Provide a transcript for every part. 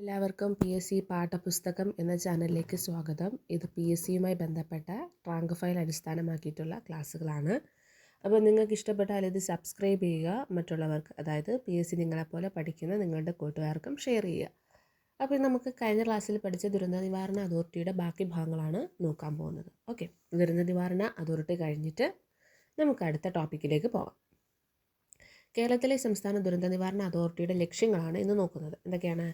എല്ലാവർക്കും P S C പാഠപുസ്തകം എന്ന ചാനലിലേക്ക് സ്വാഗതം. ഇത് പി എസ് സിയുമായി ബന്ധപ്പെട്ട റാങ്ക് ഫയൽ അടിസ്ഥാനമാക്കിയിട്ടുള്ള ക്ലാസ്സുകളാണ്. അപ്പോൾ നിങ്ങൾക്ക് ഇഷ്ടപ്പെട്ടാൽ ഇത് സബ്സ്ക്രൈബ് ചെയ്യുക. മറ്റുള്ളവർക്ക് അതായത് പി എസ് സി നിങ്ങളെപ്പോലെ പഠിക്കുന്ന നിങ്ങളുടെ കൂട്ടുകാർക്കും ഷെയർ ചെയ്യുക. അപ്പോൾ നമുക്ക് കഴിഞ്ഞ ക്ലാസ്സിൽ പഠിച്ച ദുരന്ത നിവാരണ അതോറിറ്റിയുടെ ബാക്കി ഭാഗങ്ങളാണ് നോക്കാൻ പോകുന്നത്. ഓക്കെ ദുരന്ത നിവാരണ അതോറിറ്റി കഴിഞ്ഞിട്ട് നമുക്ക് അടുത്ത ടോപ്പിക്കിലേക്ക് പോകാം കേരളത്തിലെ സംസ്ഥാന ദുരന്ത നിവാരണ അതോറിറ്റിയുടെ ലക്ഷ്യങ്ങളാണ് ഇന്ന് നോക്കുന്നത്. എന്തൊക്കെയാണ്?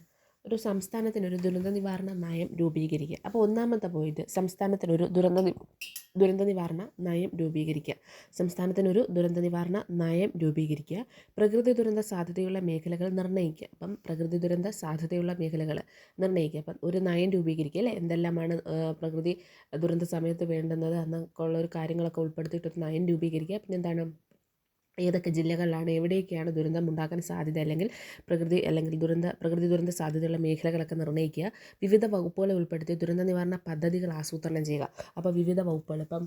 ഒരു സംസ്ഥാനത്തിനൊരു ദുരന്ത നിവാരണ നയം രൂപീകരിക്കുക. അപ്പോൾ ഒന്നാമത്തെ പോയിന്റ് സംസ്ഥാനത്തിനൊരു ദുരന്ത ദുരന്ത നിവാരണ നയം രൂപീകരിക്കുക. സംസ്ഥാനത്തിനൊരു ദുരന്ത നിവാരണ നയം രൂപീകരിക്കുക. പ്രകൃതി ദുരന്ത സാധ്യതയുള്ള മേഖലകൾ നിർണയിക്കുക. അപ്പം പ്രകൃതി ദുരന്ത സാധ്യതയുള്ള മേഖലകൾ നിർണയിക്കുക. അപ്പം ഒരു നയം രൂപീകരിക്കുക അല്ലേ? എന്തെല്ലാമാണ് പ്രകൃതി ദുരന്ത സമയത്ത് വേണ്ടുന്നത് എന്നൊക്കെ ഉള്ള ഒരു കാര്യങ്ങളൊക്കെ ഉൾപ്പെടുത്തിയിട്ടൊരു നയം രൂപീകരിക്കുക. പിന്നെ എന്താണ് ഏതൊക്കെ ജില്ലകളിലാണ് എവിടെയൊക്കെയാണ് ദുരന്തം ഉണ്ടാക്കാൻ സാധ്യത അല്ലെങ്കിൽ പ്രകൃതി അല്ലെങ്കിൽ ദുരന്ത പ്രകൃതി ദുരന്ത സാധ്യതയുള്ള മേഖലകളൊക്കെ നിർണയിക്കുക. വിവിധ വകുപ്പുകളെ ഉൾപ്പെടുത്തി ദുരന്ത നിവാരണ പദ്ധതികൾ ആസൂത്രണം ചെയ്യുക. അപ്പോൾ വിവിധ വകുപ്പുകൾ ഇപ്പം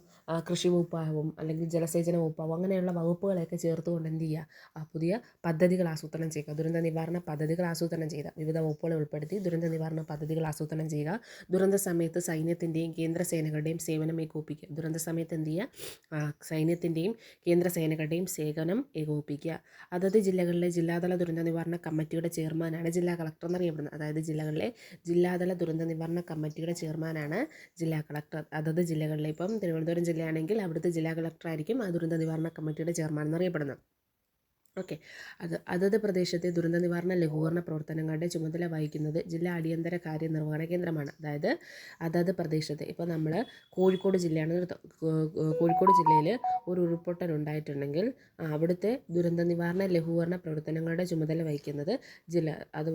കൃഷി വകുപ്പാവും അല്ലെങ്കിൽ ജലസേചന വകുപ്പാവും അങ്ങനെയുള്ള വകുപ്പുകളെയൊക്കെ ചേർത്തുകൊണ്ട് എന്ത് ചെയ്യുക? പുതിയ പദ്ധതികൾ ആസൂത്രണം ചെയ്യുക. ദുരന്ത നിവാരണ പദ്ധതികൾ ആസൂത്രണം ചെയ്യുക. വിവിധ വകുപ്പുകളെ ഉൾപ്പെടുത്തി ദുരന്ത നിവാരണ പദ്ധതികൾ ആസൂത്രണം ചെയ്യുക. ദുരന്ത സമയത്ത് സൈന്യത്തിന്റെയും കേന്ദ്ര സേനകളുടെയും സേവനം ഏകോപിക്കുക ദുരന്ത സമയത്ത് എന്ത് ചെയ്യുക? സൈന്യത്തിന്റെയും കേന്ദ്ര സേനകളുടെയും സേവനം ഏകോപിപ്പിക്കുക. അതത് ജില്ലകളിലെ ജില്ലാതല ദുരന്ത നിവാരണ കമ്മിറ്റിയുടെ ചെയർമാനാണ് ജില്ലാ കളക്ടർ എന്നറിയപ്പെടുന്നത്. അതായത് ജില്ലകളിലെ ജില്ലാതല ദുരന്ത നിവാരണ കമ്മിറ്റിയുടെ ചെയർമാനാണ് ജില്ലാ കളക്ടർ. അതത് ജില്ലകളിലെ ഇപ്പം തിരുവനന്തപുരം ജില്ലയാണെങ്കിൽ അവിടുത്തെ ജില്ലാ കളക്ടർ ആയിരിക്കും ആ ദുരന്ത നിവാരണ കമ്മിറ്റിയുടെ ചെയർമാൻ എന്നറിയപ്പെടുന്നത്. ഓക്കെ. അത് അതത് പ്രദേശത്തെ ദുരന്ത നിവാരണ ലഘൂകരണ പ്രവർത്തനങ്ങളുടെ ചുമതല വഹിക്കുന്നത് ജില്ലാ അടിയന്തര കാര്യനിർവഹണ കേന്ദ്രമാണ്. അതായത് അതത് പ്രദേശത്തെ. ഇപ്പോൾ നമ്മൾ കോഴിക്കോട് ജില്ലയാണ് കോഴിക്കോട് ജില്ലയിൽ ഒരു ഉരുൾപൊട്ടൽ ഉണ്ടായിട്ടുണ്ടെങ്കിൽ അവിടുത്തെ ദുരന്ത നിവാരണ ലഘൂകരണ പ്രവർത്തനങ്ങളുടെ ചുമതല വഹിക്കുന്നത് ജില്ല അത്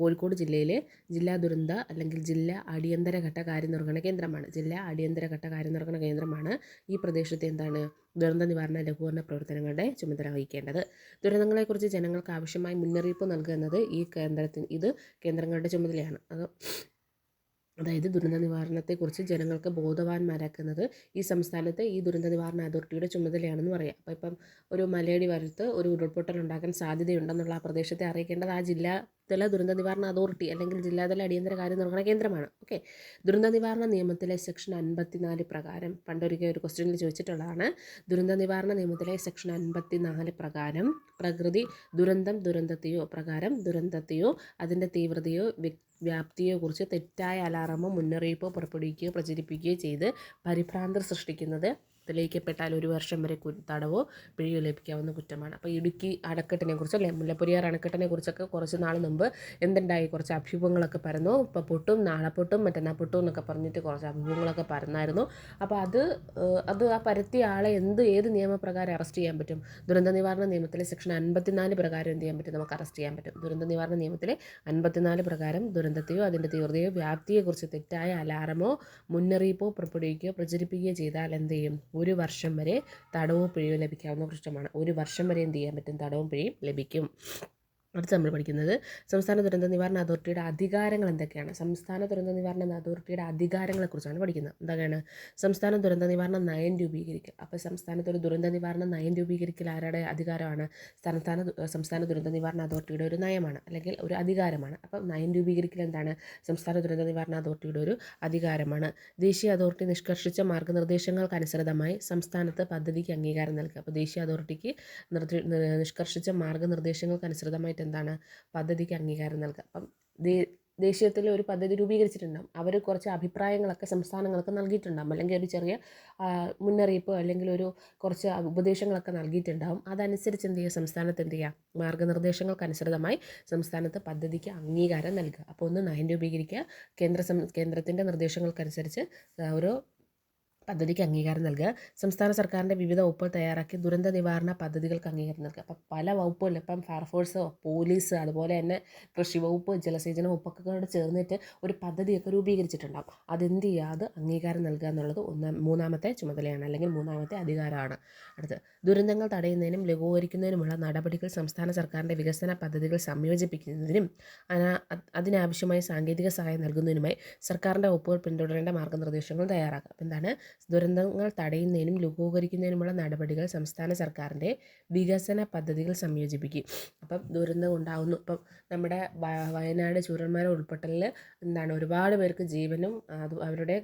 കോഴിക്കോട് ജില്ലയിലെ ജില്ലാ ദുരന്ത അല്ലെങ്കിൽ ജില്ലാ അടിയന്തര ഘട്ട കാര്യനിർവഹണ കേന്ദ്രമാണ്. ജില്ലാ അടിയന്തര ഘട്ട കാര്യനിർവഹണ കേന്ദ്രമാണ് ഈ പ്രദേശത്തെ എന്താണ്? ദുരന്ത നിവാരണ ലഘൂകരണ പ്രവർത്തനങ്ങളുടെ ചുമതല വഹിക്കേണ്ടത്. ദുരന്തങ്ങളെക്കുറിച്ച് ജനങ്ങൾക്ക് ആവശ്യമായ മുന്നറിയിപ്പ് നൽകുക എന്നത് ഈ കേന്ദ്രത്തിന് ഇത് കേന്ദ്രങ്ങളുടെ ചുമതലയാണ്. അത് അതായത് ദുരന്ത നിവാരണത്തെക്കുറിച്ച് ജനങ്ങൾക്ക് ബോധവാന്മാരാക്കുന്നത് ഈ സംസ്ഥാനത്തെ ഈ ദുരന്ത നിവാരണ അതോറിറ്റിയുടെ ചുമതലയാണെന്ന് പറയാം. അപ്പോൾ ഇപ്പം ഒരു മലയടി വരത്ത് ഒരു ഉരുൾപൊട്ടൽ ഉണ്ടാക്കാൻ സാധ്യതയുണ്ടെന്നുള്ള ആ പ്രദേശത്തെ അറിയിക്കേണ്ടത് ആ ജില്ലാതല ദുരന്ത നിവാരണ അതോറിറ്റി അല്ലെങ്കിൽ ജില്ലാതല അടിയന്തര കാര്യനിർവഹണ കേന്ദ്രമാണ്. ഓക്കെ? ദുരന്ത നിവാരണ നിയമത്തിലെ സെക്ഷൻ അൻപത്തിനാല് പ്രകാരം പണ്ടൊരിക്കൽ ഒരു ക്വസ്റ്റ്യനിൽ ചോദിച്ചിട്ടുള്ളതാണ്. ദുരന്ത നിവാരണ നിയമത്തിലെ സെക്ഷൻ അൻപത്തിനാല് പ്രകാരം പ്രകൃതി ദുരന്തം ദുരന്തത്തെയോ പ്രകാരം ദുരന്തത്തെയോ അതിന്റെ തീവ്രതയോ വ്യക് വ്യാപ്തിയെ കുറിച്ച് തെറ്റായ അലാറമോ മുന്നറിയിപ്പോ പുറപ്പെടുവിക്കുകയോ പ്രചരിപ്പിക്കുകയോ ചെയ്ത് പരിഭ്രാന്തർ സൃഷ്ടിക്കുന്നത് തെളിയിക്കപ്പെട്ടാൽ ഒരു വർഷം വരെ തടവോ പിഴയോ ലഭിക്കാവുന്ന കുറ്റമാണ്. അപ്പോൾ ഇടുക്കി അണക്കെട്ടിനെ കുറിച്ച് അല്ലെ മുല്ലപ്പെരിയാർ അണക്കെട്ടിനെ കുറിച്ചൊക്കെ കുറച്ച് നാൾ മുമ്പ് എന്തുണ്ടായി? കുറച്ച് അഭ്യൂഹങ്ങളൊക്കെ പരന്നു? ഇപ്പോൾ പൊട്ടും നാളെ പൊട്ടും മറ്റന്നാൾ പൊട്ടും എന്നൊക്കെ പറഞ്ഞിട്ട് കുറച്ച് അഭ്യൂഹങ്ങളൊക്കെ പരന്നായിരുന്നു. അപ്പോൾ അത് അത് ആ പരത്തിയ ആളെ എന്ത് ഏത് നിയമപ്രകാരം അറസ്റ്റ് ചെയ്യാൻ പറ്റും? ദുരന്ത നിവാരണ നിയമത്തിലെ സെക്ഷൻ അൻപത്തിനാല് പ്രകാരം എന്ത് ചെയ്യാൻ പറ്റും? നമുക്ക് അറസ്റ്റ് ചെയ്യാൻ പറ്റും. ദുരന്ത നിവാരണ നിയമത്തിലെ അൻപത്തിനാല് പ്രകാരം ദുരന്തത്തെയോ അതിന്റെ തീവ്രതയോ വ്യാപ്തിയെക്കുറിച്ച് തെറ്റായ അലാറമോ മുന്നറിയിപ്പോ പുറപ്പെടുവിക്കുകയോ പ്രചരിപ്പിക്കുകയോ ചെയ്താൽ എന്ത് ചെയ്യും? ഒരു വർഷം വരെ തടവോ പിഴയോ ലഭിക്കാവുന്ന കുറ്റമാണ് ഒരു വർഷം വരെ എന്ത് ചെയ്യാൻ പറ്റും? തടവും പിഴയും ലഭിക്കും. അടുത്ത് നമ്മൾ പഠിക്കുന്നത്. സംസ്ഥാന ദുരന്ത നിവാരണ അതോറിറ്റിയുടെ അധികാരങ്ങൾ എന്തൊക്കെയാണ്? സംസ്ഥാന ദുരന്ത നിവാരണ അതോറിറ്റിയുടെ അധികാരങ്ങളെക്കുറിച്ചാണ് പഠിക്കുന്നത്. എന്തൊക്കെയാണ്? സംസ്ഥാന ദുരന്ത നിവാരണ നയം രൂപീകരിക്കുക. അപ്പോൾ സംസ്ഥാനത്ത് ഒരു ദുരന്ത നിവാരണ നയം രൂപീകരിക്കൽ ആരുടെ അധികാരമാണ്? സംസ്ഥാന സംസ്ഥാന ദുരന്ത നിവാരണ അതോറിറ്റിയുടെ ഒരു നയമാണ് അല്ലെങ്കിൽ ഒരു അധികാരമാണ്. അപ്പോൾ നയം രൂപീകരിക്കൽ എന്താണ്? സംസ്ഥാന ദുരന്ത നിവാരണ അതോറിറ്റിയുടെ ഒരു അധികാരമാണ്. ദേശീയ അതോറിറ്റി നിഷ്കർഷിച്ച മാർഗനിർദ്ദേശങ്ങൾക്കനുസൃതമായി സംസ്ഥാനത്ത് പദ്ധതിക്ക് അംഗീകാരം നൽകുക. അപ്പോൾ ദേശീയ അതോറിറ്റിക്ക് നിർദ്ദേ- നിഷ്കർഷിച്ച നിഷ്കർഷിച്ച മാർഗനിർദ്ദേശങ്ങൾക്കനുസൃതമായിട്ട് എന്താണ് പദ്ധതിക്ക് അംഗീകാരം നൽകുക അപ്പം ദേശീയത്തിൽ ഒരു പദ്ധതി രൂപീകരിച്ചിട്ടുണ്ടാകും അവർ കുറച്ച് അഭിപ്രായങ്ങളൊക്കെ സംസ്ഥാനങ്ങൾക്ക് നൽകിയിട്ടുണ്ടാകും അല്ലെങ്കിൽ ഒരു ചെറിയ മുന്നറിയിപ്പ് അല്ലെങ്കിൽ ഒരു കുറച്ച് ഉപദേശങ്ങളൊക്കെ നൽകിയിട്ടുണ്ടാകും അതനുസരിച്ച് എന്ത് ചെയ്യുക? സംസ്ഥാനത്ത് എന്ത് ചെയ്യുക? മാർഗനിർദ്ദേശങ്ങൾക്കനുസൃതമായി സംസ്ഥാനത്ത് പദ്ധതിക്ക് അംഗീകാരം നൽകുക. അപ്പോൾ ഒന്ന് നയം രൂപീകരിക്കുക. കേന്ദ്ര സം കേന്ദ്രത്തിന്റെ നിർദ്ദേശങ്ങൾക്കനുസരിച്ച് ഓരോ പദ്ധതിക്ക് അംഗീകാരം നൽകുക. സംസ്ഥാന സർക്കാരിന്റെ വിവിധ വകുപ്പുകൾ തയ്യാറാക്കി ദുരന്ത നിവാരണ പദ്ധതികൾക്ക് അംഗീകാരം നൽകുക. അപ്പം പല വകുപ്പുകളിൽ ഇപ്പം ഫയർഫോഴ്സ് പോലീസ് അതുപോലെ തന്നെ കൃഷി വകുപ്പ് ജലസേചന വകുപ്പൊക്കെ ചേർന്നിട്ട് ഒരു പദ്ധതിയൊക്കെ രൂപീകരിച്ചിട്ടുണ്ടാകും അതെന്ത് ചെയ്യുക? അത് അംഗീകാരം നൽകുക എന്നുള്ളത് ഒന്നാം മൂന്നാമത്തെ ചുമതലയാണ് അല്ലെങ്കിൽ മൂന്നാമത്തെ അധികാരമാണ്. അടുത്ത് ദുരന്തങ്ങൾ തടയുന്നതിനും ലഘൂകരിക്കുന്നതിനുമുള്ള നടപടികൾ സംസ്ഥാന സർക്കാരിന്റെ വികസന പദ്ധതികൾ സംയോജിപ്പിക്കുന്നതിനും അതിനാവശ്യമായ സാങ്കേതിക സഹായം നൽകുന്നതിനുമായി സർക്കാരിന്റെ വകുപ്പുകൾ പിന്തുടരേണ്ട മാർഗനിർദ്ദേശങ്ങൾ തയ്യാറാക്കുക. എന്താണ്? ദുരന്തങ്ങൾ തടയുന്നതിനും ലഘൂകരിക്കുന്നതിനുമുള്ള നടപടികൾ സംസ്ഥാന സർക്കാരിന്റെ വികസന പദ്ധതികൾ സംയോജിപ്പിക്കും. അപ്പം ദുരന്തം ഉണ്ടാകുന്നു ഇപ്പം നമ്മുടെ വയനാട് ചൂരന്മാര ഉൾപ്പെട്ടലിൽ എന്താണ് ഒരുപാട് പേർക്ക് ജീവനും അവരുടെ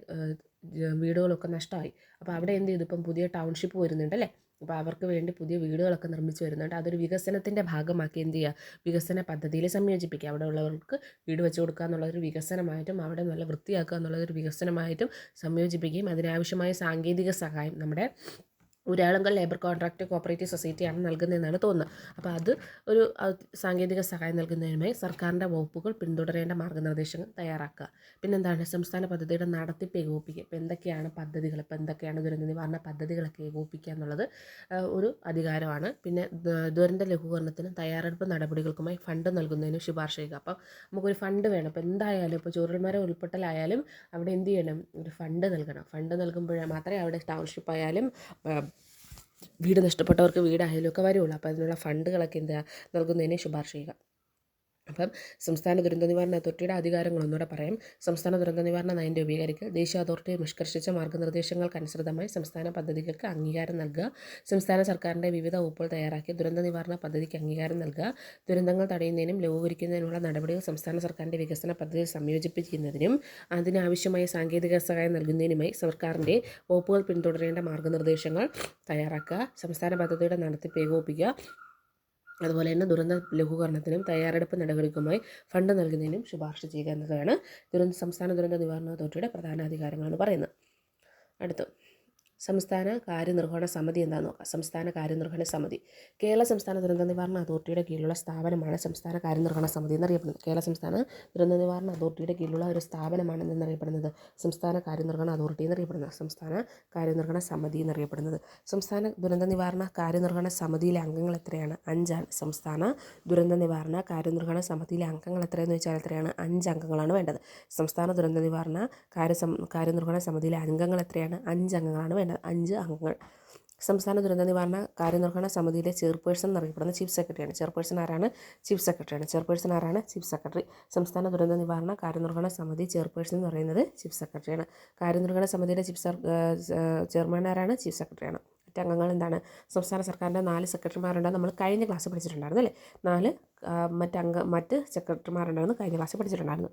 വീടുകളൊക്കെ നഷ്ടമായി. അപ്പോൾ അവിടെ എന്ത് ചെയ്തു? ഇപ്പം പുതിയ ടൗൺഷിപ്പ് വരുന്നുണ്ട് അല്ലേ? അപ്പോൾ അവർക്ക് വേണ്ടി പുതിയ വീടുകളൊക്കെ നിർമ്മിച്ച് വരുന്നുണ്ട്. അതൊരു വികസനത്തിന്റെ ഭാഗമാക്കി എന്ത് ചെയ്യുക? വികസന പദ്ധതിയിൽ സംയോജിപ്പിക്കുക. അവിടെ ഉള്ളവർക്ക് വീട് വെച്ച് കൊടുക്കുക എന്നുള്ളതൊരു വികസനമായിട്ടും അവിടെ നല്ല വൃത്തിയാക്കുക എന്നുള്ളതൊരു വികസനമായിട്ടും സംയോജിപ്പിക്കുകയും അതിനാവശ്യമായ സാങ്കേതിക സഹായം നമ്മുടെ ഒരാളുകൾ ലേബർ കോൺട്രാക്ട് കോപ്പറേറ്റീവ് സൊസൈറ്റിയാണ് നൽകുന്നതെന്നാണ് തോന്നുന്നത്. അപ്പോൾ അത് ഒരു സാങ്കേതിക സഹായം നൽകുന്നതിനുമായി സർക്കാരിന്റെ വകുപ്പുകൾ പിന്തുടരേണ്ട മാർഗനിർദ്ദേശങ്ങൾ തയ്യാറാക്കുക. പിന്നെന്താണ്? സംസ്ഥാന പദ്ധതിയുടെ നടത്തിപ്പ് ഏകോപിക്കുക ഇപ്പോൾ എന്തൊക്കെയാണ് പദ്ധതികൾ? ഇപ്പോൾ എന്തൊക്കെയാണ് ദുരന്ത നിവാരണ പദ്ധതികളൊക്കെ ഏകോപിക്കുക എന്നുള്ളത് ഒരു അധികാരമാണ്. പിന്നെ ദുരന്ത ലഘൂകരണത്തിനും തയ്യാറെടുപ്പ് നടപടികൾക്കുമായി ഫണ്ട് നൽകുന്നതിനും ശുപാർശ ചെയ്യുക. അപ്പോൾ നമുക്കൊരു ഫണ്ട് വേണം. ഇപ്പോൾ എന്തായാലും ഇപ്പോൾ ചൂരൽമര ഉൾപ്പെട്ടലായാലും അവിടെ എന്ത് ചെയ്യണം? ഒരു ഫണ്ട് നൽകണം. ഫണ്ട് നൽകുമ്പോഴേ മാത്രമേ അവിടെ ടൗൺഷിപ്പ് ആയാലും വീട് നഷ്ടപ്പെട്ടവർക്ക് വീടായാലും ഒക്കെ വരുള്ളൂ. അപ്പോൾ അതിനുള്ള ഫണ്ടുകളൊക്കെ എന്താ നൽകുന്നതിനെ ശുപാർശ ചെയ്യുക. അപ്പം സംസ്ഥാന ദുരന്ത നിവാരണ അതോറിറ്റിയുടെ അധികാരങ്ങൾ ഒന്നുകൂടെ പറയാം. സംസ്ഥാന ദുരന്ത നിവാരണ നയം രൂപീകരിക്കുക. ദേശീയ അതോറിറ്റി നിഷ്കർഷിച്ച മാർഗനിർദ്ദേശങ്ങൾക്കനുസൃതമായി സംസ്ഥാന പദ്ധതികൾക്ക് അംഗീകാരം നൽകുക. സംസ്ഥാന സർക്കാരിന്റെ വിവിധ വകുപ്പുകൾ തയ്യാറാക്കി ദുരന്ത നിവാരണ പദ്ധതിക്ക് അംഗീകാരം നൽകുക. ദുരന്തങ്ങൾ തടയുന്നതിനും ലഘൂകരിക്കുന്നതിനുള്ള നടപടികൾ സംസ്ഥാന സർക്കാരിന്റെ വികസന പദ്ധതി സംയോജിപ്പിക്കുന്നതിനും അതിനാവശ്യമായ സാങ്കേതിക സഹായം നൽകുന്നതിനുമായി സർക്കാരിന്റെ വകുപ്പുകൾ പിന്തുടരേണ്ട മാർഗനിർദ്ദേശങ്ങൾ തയ്യാറാക്കുക. സംസ്ഥാന പദ്ധതിയുടെ നടത്തിപ്പ് ഏകോപിപ്പിക്കുക. അതുപോലെ തന്നെ ദുരന്ത ലഘൂകരണത്തിനും തയ്യാറെടുപ്പ് നടപടിക്കുമായി ഫണ്ട് നൽകുന്നതിനും ശുപാർശ ചെയ്യുക എന്നതാണ് ദുരന്ത സംസ്ഥാന ദുരന്ത നിവാരണ അതോറിറ്റിയുടെ പ്രധാന അധികാരങ്ങളെന്ന് പറയുന്നത്. അടുത്ത് സംസ്ഥാന കാര്യനിർവഹണ സമിതി എന്താണെന്ന് നോക്കാം. സംസ്ഥാന കാര്യനിർവഹണ സമിതി. കേരള സംസ്ഥാന ദുരന്ത നിവാരണ അതോറിറ്റിയുടെ കീഴിലുള്ള സ്ഥാപനമാണ് സംസ്ഥാന കാര്യനിർവഹണ സമിതി എന്നറിയപ്പെടുന്നത്. കേരള സംസ്ഥാന ദുരന്ത നിവാരണ അതോറിറ്റിയുടെ കീഴിലുള്ള ഒരു സ്ഥാപനമാണ് എന്നറിയപ്പെടുന്നത്. സംസ്ഥാന കാര്യനിർവഹണ അതോറിറ്റി എന്നറിയപ്പെടുന്നത്. സംസ്ഥാന കാര്യനിർവഹണ സമിതി എന്നറിയപ്പെടുന്നത്. സംസ്ഥാന ദുരന്ത നിവാരണ കാര്യനിർവഹണ സമിതിയിലെ അംഗങ്ങൾ എത്രയാണ്? അഞ്ചാണ്. സംസ്ഥാന ദുരന്ത നിവാരണ കാര്യനിർവഹണ സമിതിയിലെ അംഗങ്ങൾ എത്രയെന്ന് വെച്ചാൽ എത്രയാണ്? അഞ്ച് അംഗങ്ങളാണ് വേണ്ടത്. സംസ്ഥാന ദുരന്ത നിവാരണ കാര്യ കാര്യനിർവഹണ സമിതിയിലെ അംഗങ്ങൾ എത്രയാണ്? അഞ്ച് അംഗങ്ങളാണ് വേണ്ടത്. അഞ്ച് അംഗങ്ങൾ. സംസ്ഥാന ദുരന്ത നിവാരണ കാര്യനിർവഹണ സമിതിയിലെ ചെയർപേഴ്സൺ എന്നറിയപ്പെടുന്ന ചീഫ് സെക്രട്ടറിയാണ്. ചെയർപേഴ്സൺ ആരാണ്? ചീഫ് സെക്രട്ടറിയാണ്. ചെയർപേഴ്സൺ ആരാണ്? Chief secretary. സംസ്ഥാന ദുരന്ത നിവാരണ കാര്യനിർവഹണ സമിതി ചെയർപേഴ്സൺ എന്ന് പറയുന്നത് ചീഫ് സെക്രട്ടറിയാണ്. കാര്യനിർവഹണ സമിതിയുടെ ചീഫ് ചെയർമാൻ ആരാണ്? ചീഫ് സെക്രട്ടറിയാണ്. മറ്റ് അംഗങ്ങൾ എന്താണ്? സംസ്ഥാന സർക്കാരിന്റെ നാല് സെക്രട്ടറിമാരുണ്ട്. നമ്മൾ കഴിഞ്ഞ ക്ലാസ് പഠിച്ചിട്ടുണ്ടായിരുന്നു അല്ലേ? നാല് മറ്റ് മറ്റ് സെക്രട്ടറിമാരുണ്ടായിരുന്നു കഴിഞ്ഞ ക്ലാസ് പഠിച്ചിട്ടുണ്ടായിരുന്നു.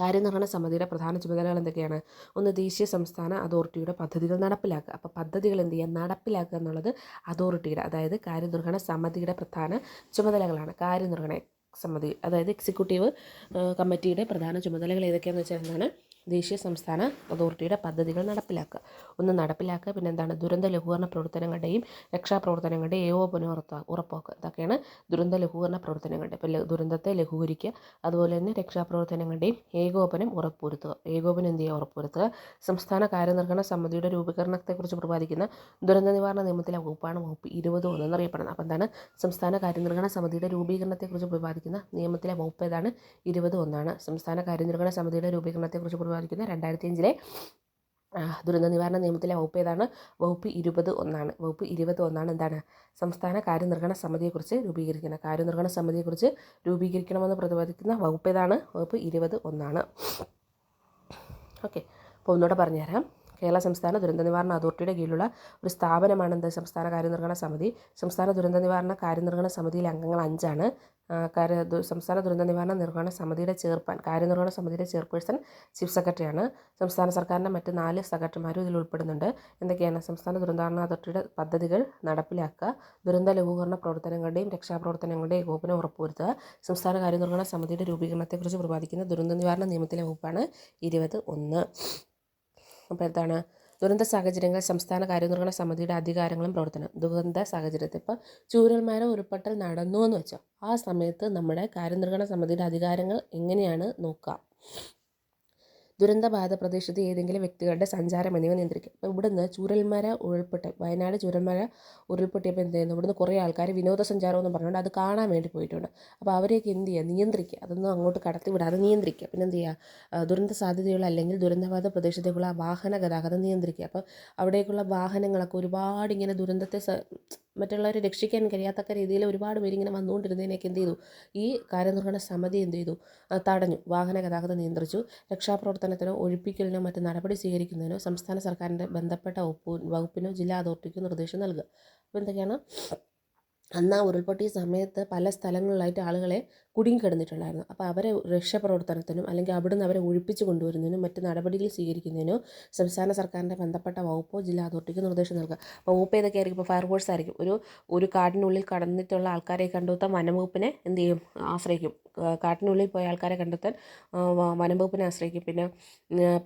കാര്യനിർവഹണ സമിതിയുടെ പ്രധാന ചുമതലകൾ എന്തൊക്കെയാണ്? ഒന്ന് ദേശീയ സംസ്ഥാന അതോറിറ്റിയുടെ പദ്ധതികൾ നടപ്പിലാക്കുക. അപ്പോൾ പദ്ധതികൾ എന്ത് ചെയ്യുക? നടപ്പിലാക്കുക എന്നുള്ളത് അതോറിറ്റിയുടെ അതായത് കാര്യനിർവഹണ സമിതിയുടെ പ്രധാന ചുമതലകളാണ്. കാര്യനിർവഹണ സമിതി അതായത് എക്സിക്യൂട്ടീവ് കമ്മിറ്റിയുടെ പ്രധാന ചുമതലകൾ ഏതൊക്കെയാണെന്ന് വെച്ചാൽ എന്താണ്? ദേശീയ സംസ്ഥാന അതോറിറ്റിയുടെ പദ്ധതികൾ നടപ്പിലാക്കുക. ഒന്ന് നടപ്പിലാക്കുക പിന്നെ എന്താണ്? ദുരന്ത ലഘൂകരണ പ്രവർത്തനങ്ങളുടെയും രക്ഷാപ്രവർത്തനങ്ങളുടെയും ഏകോപനം ഉറപ്പാ ഉറപ്പാക്കുക. ഇതൊക്കെയാണ് ദുരന്ത ലഘൂകരണ പ്രവർത്തനങ്ങളുടെ ഇപ്പോൾ ദുരന്തത്തെ ലഘൂകരിക്കുക. അതുപോലെ തന്നെ രക്ഷാപ്രവർത്തനങ്ങളുടെയും ഏകോപനം ഉറപ്പുവരുത്തുക. ഏകോപനം എന്ത് ചെയ്യുക? ഉറപ്പുവരുത്തുക. സംസ്ഥാന കാര്യനിർവഹണ സമിതിയുടെ രൂപീകരണത്തെക്കുറിച്ച് പ്രതിപാദിക്കുന്ന ദുരന്ത നിവാരണ നിയമത്തിലെ വകുപ്പാണ് വകുപ്പ് ഇരുപത് ഒന്നെന്നറിയപ്പെടുന്നത്. അപ്പോൾ എന്താണ്? സംസ്ഥാന കാര്യനിർവഹണ സമിതിയുടെ രൂപീകരണത്തെക്കുറിച്ച് പ്രതിപാദിക്കുന്ന നിയമത്തിലെ വകുപ്പ് ഏതാണ്? ഇരുപത് ഒന്നാണ്. സംസ്ഥാന കാര്യനിർവഹണ സമിതിയുടെ രൂപീകരണത്തെക്കുറിച്ച് പ്രതിപാദിക്കുന്ന രണ്ടായിരത്തി അഞ്ചിലെ ദുരന്ത നിവാരണ നിയമത്തിലെ വകുപ്പ് ഏതാണ്? വകുപ്പ് ഇരുപത് ഒന്നാണ്. വകുപ്പ് ഇരുപത് ഒന്നാണ് എന്താണ്? സംസ്ഥാന കാര്യനിർവഹണ സമിതിയെക്കുറിച്ച് രൂപീകരിക്കുന്ന കാര്യനിർവഹണ സമിതിയെക്കുറിച്ച് രൂപീകരിക്കണമെന്ന് പ്രതിപാദിക്കുന്ന വകുപ്പ് ഏതാണ്? വകുപ്പ് ഇരുപത് ഒന്നാണ്. ഓക്കെ അപ്പോൾ ഒന്നുകൂടെ പറഞ്ഞുതരാം. കേരള സംസ്ഥാന ദുരന്ത നിവാരണ അതോറിറ്റിയുടെ കീഴിലുള്ള ഒരു സ്ഥാപനമാണ് എന്ത് സംസ്ഥാന കാര്യനിർവഹണ സമിതി. സംസ്ഥാന ദുരന്ത നിവാരണ കാര്യനിർവഹണ സമിതിയിലെ അംഗങ്ങൾ അഞ്ചാണ്. കാര്യ സംസ്ഥാന ദുരന്ത നിവാരണ നിർവഹണ സമിതിയുടെ ചെയർപാൻ കാര്യനിർവഹണ സമിതിയുടെ ചെയർപേഴ്സൺ ചീഫ് സെക്രട്ടറിയാണ്. സംസ്ഥാന സർക്കാരിന്റെ മറ്റ് നാല് സെക്രട്ടറിമാരും ഇതിൽ ഉൾപ്പെടുന്നുണ്ട്. എന്തൊക്കെയാണ് സംസ്ഥാന ദുരന്താരണ അതോറിറ്റിയുടെ പദ്ധതികൾ നടപ്പിലാക്കുക ദുരന്ത ലഘൂകരണ പ്രവർത്തനങ്ങളുടെയും രക്ഷാപ്രവർത്തനങ്ങളുടെയും ഏകോപനം ഉറപ്പുവരുത്തുക സംസ്ഥാന കാര്യനിർവഹണ സമിതിയുടെ രൂപീകരണത്തെക്കുറിച്ച് പ്രതിപാദിക്കുന്ന ദുരന്ത നിവാരണ നിയമത്തിലെ വകുപ്പാണ് ഇരുപത് ഒന്ന്. അപ്പോൾ എന്താണ് ദുരന്ത സാഹചര്യങ്ങൾ സംസ്ഥാന കാര്യനിർവഹണ സമിതിയുടെ അധികാരങ്ങളും പ്രവർത്തനം. ദുരന്ത സാഹചര്യത്തിൽ ഇപ്പോൾ ചൂരൽമര ഉരുൾപൊട്ടൽ നടന്നു എന്ന് വെച്ചോ ആ സമയത്ത് നമ്മുടെ കാര്യനിർവഹണ സമിതിയുടെ അധികാരങ്ങൾ എങ്ങനെയാണ് നോക്കുക? ദുരന്തബാധ പ്രദേശത്ത് ഏതെങ്കിലും വ്യക്തികളുടെ സഞ്ചാരം എന്നിവ നിയന്ത്രിക്കും അപ്പോൾ ഇവിടുന്ന് ചൂരൽമര ഉരുൾപൊട്ടി വയനാട് ചൂരൽമര ഉരുൾപൊട്ടിയപ്പോൾ എന്ത് ചെയ്യുന്നു? ഇവിടുന്ന് കുറേ ആൾക്കാർ വിനോദസഞ്ചാരം എന്ന് പറഞ്ഞുകൊണ്ട് അത് കാണാൻ വേണ്ടി പോയിട്ടുണ്ട്. അപ്പോൾ അവരെയൊക്കെ എന്ത് ചെയ്യുക? നിയന്ത്രിക്കുക. അതൊന്നും അങ്ങോട്ട് കടത്തി വിടാതെ നിയന്ത്രിക്കുക. പിന്നെ എന്ത് ചെയ്യുക? ദുരന്ത സാധ്യതയുള്ള അല്ലെങ്കിൽ ദുരന്തബാധ പ്രദേശത്തേക്കുള്ള വാഹന ഗതാഗതം നിയന്ത്രിക്കുക. അപ്പോൾ അവിടേക്കുള്ള വാഹനങ്ങളൊക്കെ ഒരുപാട് ഇങ്ങനെ ദുരന്തത്തെ മറ്റുള്ളവരെ രക്ഷിക്കാൻ കഴിയാത്തക്ക രീതിയിൽ ഒരുപാട് പേരിങ്ങനെ വന്നുകൊണ്ടിരുന്നതിനൊക്കെ എന്ത് ചെയ്തു? ഈ കാര്യനിർവഹണ സമിതി എന്ത് ചെയ്തു? തടഞ്ഞു. വാഹന ഗതാഗതം നിയന്ത്രിച്ചു. രക്ഷാപ്രവർത്തനത്തിനോ ഒഴിപ്പിക്കലിനോ മറ്റ് നടപടി സ്വീകരിക്കുന്നതിനോ സംസ്ഥാന സർക്കാരിന്റെ ബന്ധപ്പെട്ട വകുപ്പ് വകുപ്പിനോ ജില്ലാ അതോറിറ്റിക്കോ നിർദ്ദേശം നൽകുക. അപ്പോൾ എന്തൊക്കെയാണ്? അന്ന് ആ ഉരുൾപൊട്ടിയ സമയത്ത് പല സ്ഥലങ്ങളിലായിട്ട് ആളുകളെ കുടുങ്ങിക്കിടന്നിട്ടുണ്ടായിരുന്നു അപ്പോൾ അവരെ രക്ഷാപ്രവർത്തനത്തിനും അല്ലെങ്കിൽ അവിടുന്ന് അവരെ ഒഴിപ്പിച്ച് കൊണ്ടുവരുന്നതിനും മറ്റ് നടപടികൾ സ്വീകരിക്കുന്നതിനോ സംസ്ഥാന സർക്കാരിന്റെ ബന്ധപ്പെട്ട വകുപ്പോ ജില്ലാ അതോറിറ്റിക്ക് നിർദ്ദേശം നൽകുക. അപ്പോൾ വകുപ്പ് ഏതൊക്കെയായിരിക്കും? ഇപ്പോൾ ഫയർഫോഴ്സ് ആയിരിക്കും. ഒരു ഒരു കാടിനുള്ളിൽ കടന്നിട്ടുള്ള ആൾക്കാരെ കണ്ടെത്താൻ വനംവകുപ്പിനെ എന്ത് ചെയ്യും? ആശ്രയിക്കും. കാട്ടിനുള്ളിൽ പോയ ആൾക്കാരെ കണ്ടെത്താൻ വനംവകുപ്പിനെ ആശ്രയിക്കും. പിന്നെ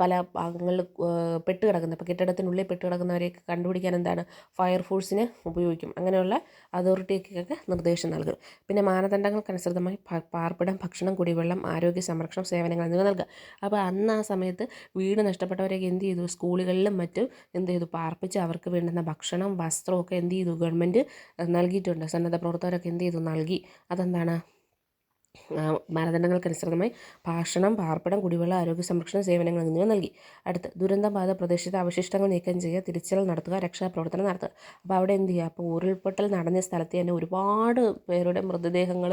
പല ഭാഗങ്ങളിൽ പെട്ട് കിടക്കുന്ന ഇപ്പോൾ കെട്ടിടത്തിനുള്ളിൽ പെട്ട് കിടക്കുന്നവരെയൊക്കെ കണ്ടുപിടിക്കാൻ എന്താണ് ഫയർ ഫയർഫോഴ്സിനെ ഉപയോഗിക്കും. അങ്ങനെയുള്ള അതോറിറ്റിക്കൊക്കെ നിർദ്ദേശം നൽകും. പിന്നെ മാനദണ്ഡങ്ങൾക്കനുസൃതമായി പാർപ്പിടം ഭക്ഷണം കുടിവെള്ളം ആരോഗ്യ സംരക്ഷണം സേവനങ്ങൾ എന്നിവ നൽകുക. അപ്പോൾ അന്ന് ആ സമയത്ത് വീട് നഷ്ടപ്പെട്ടവരെയൊക്കെ എന്ത് ചെയ്തു? സ്കൂളുകളിലും മറ്റും എന്ത് ചെയ്തു? പാർപ്പിച്ച് അവർക്ക് വേണ്ടുന്ന ഭക്ഷണം വസ്ത്രമൊക്കെ എന്ത് ചെയ്തു? ഗവൺമെന്റ് നൽകിയിട്ടുണ്ട്. സന്നദ്ധ പ്രവർത്തകരൊക്കെ എന്ത് ചെയ്തു? നൽകി. അതെന്താണ്? മാനദണ്ഡങ്ങൾക്കനുസൃതമായി ഭാഷണം പാർപ്പിടം കുടിവെള്ളം ആരോഗ്യ സംരക്ഷണ സേവനങ്ങൾ എന്നിവ നൽകി. അടുത്ത് ദുരന്തബാധ പ്രദേശത്തെ അവശിഷ്ടങ്ങൾ നീക്കം ചെയ്യുക തിരിച്ചൽ നടത്തുക രക്ഷാപ്രവർത്തനം നടത്തുക. അപ്പോൾ അവിടെ എന്ത് ചെയ്യുക? അപ്പോൾ ഉരുൾപൊട്ടൽ നടന്ന സ്ഥലത്ത് തന്നെ ഒരുപാട് പേരുടെ മൃതദേഹങ്ങൾ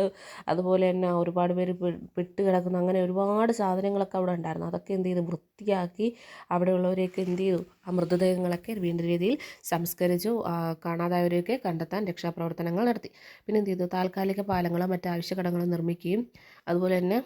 അതുപോലെ തന്നെ ഒരുപാട് പേര് വിട്ട് കിടക്കുന്ന. അങ്ങനെ ഒരുപാട് സാധനങ്ങളൊക്കെ അവിടെ ഉണ്ടായിരുന്നു. അതൊക്കെ എന്ത് ചെയ്തു? വൃത്തിയാക്കി അവിടെയുള്ളവരെയൊക്കെ എന്ത് ചെയ്തു? ആ മൃതദേഹങ്ങളൊക്കെ വേണ്ട രീതിയിൽ സംസ്കരിച്ചു കാണാതായവരെയൊക്കെ കണ്ടെത്താൻ രക്ഷാപ്രവർത്തനങ്ങൾ നടത്തി. പിന്നെ എന്ത് ചെയ്തു? താൽക്കാലിക പാലങ്ങളും മറ്റ് ആവശ്യ നിർമ്മിക്കുകയും അതുപോലെ തന്നെ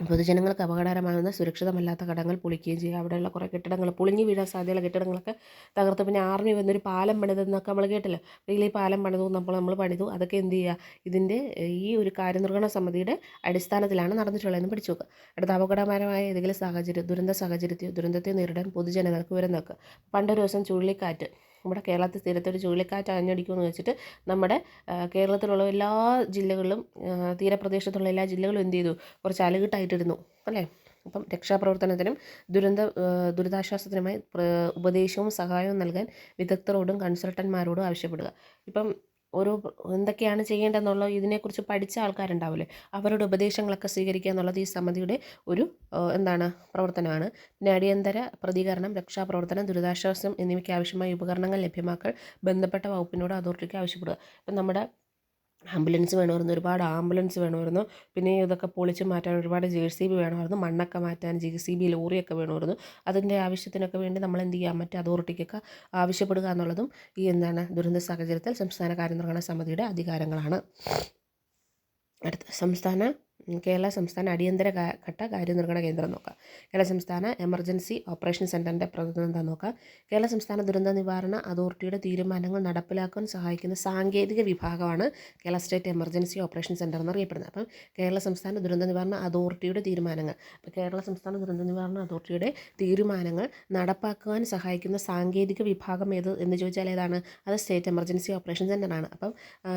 പൊതുജനങ്ങൾക്ക് അപകടകരമാകുന്ന സുരക്ഷിതമല്ലാത്ത കടങ്ങൾ പൊളിക്കുകയും ചെയ്യുക. അവിടെയുള്ള കുറേ കെട്ടിടങ്ങൾ പൊളിഞ്ഞു വീഴാൻ സാധ്യതയുള്ള കെട്ടിടങ്ങളൊക്കെ തകർത്ത്. പിന്നെ ആർമി വന്നൊരു പാലം പണിതെന്നൊക്കെ നമ്മൾ കേട്ടല്ലോ? അല്ലെങ്കിൽ ഈ പാലം പണിതു നമ്മൾ നമ്മൾ പണിതു. അതൊക്കെ എന്ത് ചെയ്യുക? ഇതിന്റെ ഈ ഒരു കാര്യനിർവഹണ സമിതിയുടെ അടിസ്ഥാനത്തിലാണ് നടന്നിട്ടുള്ളതെന്ന് പഠിച്ചു നോക്കുക. അടുത്ത അപകടകരമായ ഏതെങ്കിലും സാഹചര്യം ദുരന്ത സാഹചര്യത്തെയോ ദുരന്തത്തെ നേരിടാൻ പൊതുജനങ്ങൾക്ക് വിവരം നോക്കുക പണ്ടൊരു ദിവസം ചുഴലിക്കാറ്റ്. നമ്മുടെ കേരളത്തിൽ തീരത്തൊരു ചുഴലിക്കാറ്റ് അഞ്ഞടിക്കുമെന്ന് വെച്ചിട്ട് നമ്മുടെ കേരളത്തിലുള്ള എല്ലാ ജില്ലകളിലും തീരപ്രദേശത്തുള്ള എല്ലാ ജില്ലകളും എന്ത് ചെയ്തു? കുറച്ച് അലകിട്ടായിട്ടിരുന്നു അല്ലേ? അപ്പം രക്ഷാപ്രവർത്തനത്തിനും ദുരന്ത ദുരിതാശ്വാസത്തിനുമായി ഉപദേശവും സഹായവും നൽകാൻ വിദഗ്ധരോടും കൺസൾട്ടന്മാരോടും ആവശ്യപ്പെടുക. ഇപ്പം ഓരോ എന്തൊക്കെയാണ് ചെയ്യേണ്ടതെന്നുള്ള ഇതിനെക്കുറിച്ച് പഠിച്ച ആൾക്കാരുണ്ടാവില്ലേ? അവരുടെ ഉപദേശങ്ങളൊക്കെ സ്വീകരിക്കുക എന്നുള്ളത് ഈ സമിതിയുടെ ഒരു എന്താണ് പ്രവർത്തനമാണ്. പിന്നെ അടിയന്തര പ്രതികരണം രക്ഷാപ്രവർത്തനം ദുരിതാശ്വാസം എന്നിവയ്ക്ക് ആവശ്യമായ ഉപകരണങ്ങൾ ലഭ്യമാക്കൽ ബന്ധപ്പെട്ട വകുപ്പിനോട് അതോറിറ്റിക്ക് ആവശ്യപ്പെടുക. ഇപ്പം നമ്മുടെ ആംബുലൻസ് വേണമായിരുന്നു ഒരുപാട് ആംബുലൻസ് വേണമായിരുന്നു. പിന്നെ ഇതൊക്കെ പൊളിച്ച് മാറ്റാൻ ഒരുപാട് ജെ സി ബി വേണമായിരുന്നു മണ്ണൊക്കെ മാറ്റാൻ ജെ സി ബി ലോറിയൊക്കെ വേണമായിരുന്നു. അതിന്റെ ആവശ്യത്തിനൊക്കെ വേണ്ടി നമ്മൾ എന്ത് ചെയ്യാം മറ്റ് അതോറിറ്റിക്കൊക്കെ ആവശ്യപ്പെടുക എന്നുള്ളതും ഈ എന്താണ് ദുരന്ത സാഹചര്യത്തിൽ സംസ്ഥാന കാര്യനിർവഹണ സമിതിയുടെ അധികാരങ്ങളാണ്. അടുത്ത സംസ്ഥാന കേരള സംസ്ഥാന അടിയന്തര ഘട്ട കാര്യനിർവഹണ കേന്ദ്രം നോക്കാം. കേരള സംസ്ഥാന എമർജൻസി ഓപ്പറേഷൻ സെന്ററിന്റെ പ്രതിനിധി നോക്കാം. കേരള സംസ്ഥാന ദുരന്ത നിവാരണ അതോറിറ്റിയുടെ തീരുമാനങ്ങൾ നടപ്പിലാക്കാൻ സഹായിക്കുന്ന സാങ്കേതിക വിഭാഗമാണ് Kerala state emergency operation centre എന്നറിയപ്പെടുന്നത്. അപ്പം കേരള സംസ്ഥാന ദുരന്ത നിവാരണ അതോറിറ്റിയുടെ തീരുമാനങ്ങൾ അപ്പോൾ കേരള സംസ്ഥാന ദുരന്ത നിവാരണ അതോറിറ്റിയുടെ തീരുമാനങ്ങൾ നടപ്പാക്കുവാൻ സഹായിക്കുന്ന സാങ്കേതിക വിഭാഗം ഏത് എന്ന് ചോദിച്ചാൽ ഏതാണ്? അത് സ്റ്റേറ്റ് എമർജൻസി ഓപ്പറേഷൻ സെന്ററാണ് അപ്പം